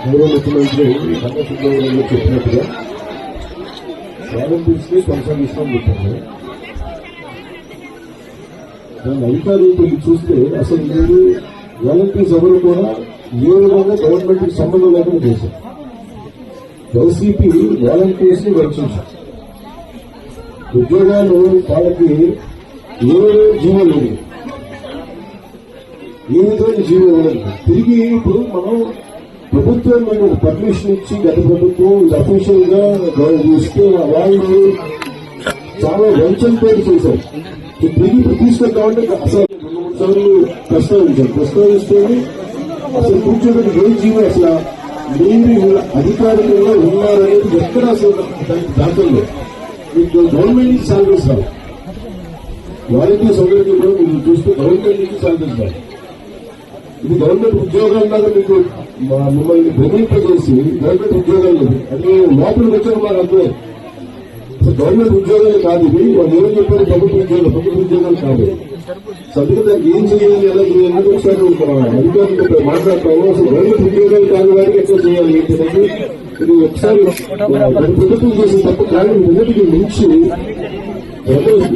గౌరవ ముఖ్యమంత్రి బండ చెప్పినట్టుగా కొనసాగిస్తాం చెప్పారు. దాని అధికారులతో చూస్తే అసలు మీరు వాలంటీర్స్ ఎవరు కూడా ఏ విధంగా గవర్నమెంట్కి సంబంధం లేకుండా చేశారు. వైసీపీ వాలంటీర్స్ని రక్షించారు ఉద్యోగాలు వాళ్ళకి ఏ జీవో లేదు. ఏ విధమైన జీవో ఇవ్వలేదు తిరిగి ఇప్పుడు మనం ప్రభుత్వం మనకు ఒక పర్మిషన్ ఇచ్చి గత ప్రభుత్వం ఇది అఫీషియల్గా ఇస్తే వాళ్ళు చాలా వంచనతో చేశారు. తిరిగి ఇప్పుడు తీసుకెళ్తామంటే అసలు రెండు మూడు సార్లు ప్రస్తావించారు. ప్రస్తావిస్తే అసలు కూర్చోబెట్టి ఏ జీవో అసలు మీరు అధికారికంగా ఉన్నారనేది ఎక్కడ అసలు దానికి దాఖలు మీకు గవర్నమెంట్ నుంచి సాలరీస్ రావు వాలంటీర్ సౌకర్యం కూడా మీరు చూస్తే గవర్నమెంట్ నుంచి సాలరీస్ ఇది గవర్నమెంట్ ఉద్యోగాల్లాగా మీకు మిమ్మల్ని భ్రమింపజేసి గవర్నమెంట్ ఉద్యోగాలు అది లోపలికి వచ్చారు మాకు అర్థం గవర్నమెంట్ ఉద్యోగాలు కాదు ఇది. వాళ్ళు ఏం చెప్పారు? ప్రభుత్వ ఉద్యోగాలు ప్రభుత్వ ఉద్యోగాలు కాదు. సో అందుకే దానికి ఏం చేయాలి ఎలా చేయాలి అనేది ఒకసారి మన అధికారులతో మాట్లాడతాము. అసలు గవర్నమెంట్ ఉద్యోగాలు కాని వారికి ఎట్లా చేయాలి ఏంటి ఇది ఒకసారి ప్రభుత్వం చేసిన తప్ప కానీ మొదటికి మించి